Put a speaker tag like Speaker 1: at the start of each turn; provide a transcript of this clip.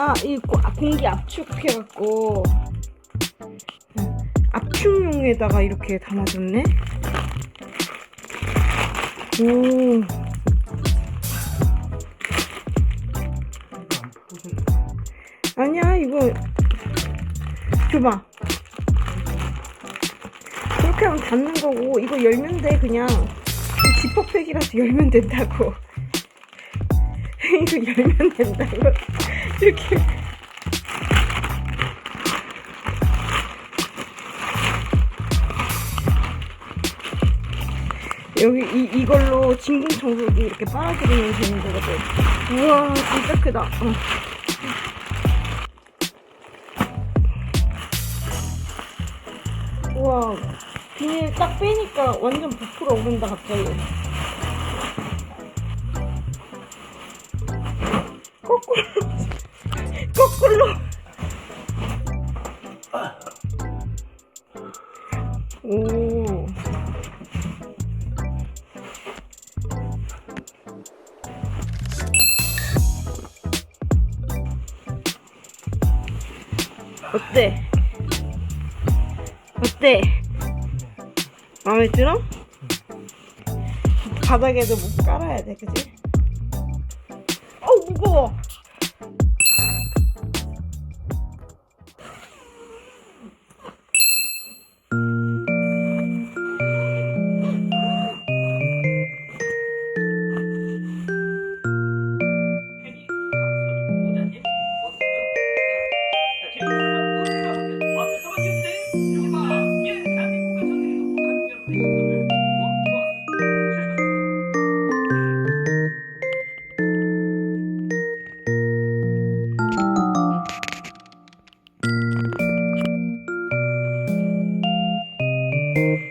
Speaker 1: 아, 이 아, 공기 압축해갖고 압축용에다가 이렇게 담아줬네. 오. 아니야, 이거 줘봐. 그렇게 하면 닫는 거고 이거 열면 돼 그냥. 지퍼팩이라서 열면 된다고. 이거 열면 된다고 이렇게. 여기 이, 이걸로 진공 청소기 이렇게 빨아들이면 되는 거거든. 우와 진짜 크다. 어. 우와 비닐 딱 빼니까 완전 부풀어 오른다 갑자기. 거꾸로 거꾸로. 오. 어때? 어때? 마음에 들어? 바닥에도 못 깔아야 돼, 그지? 어우, 무거워! Thank you.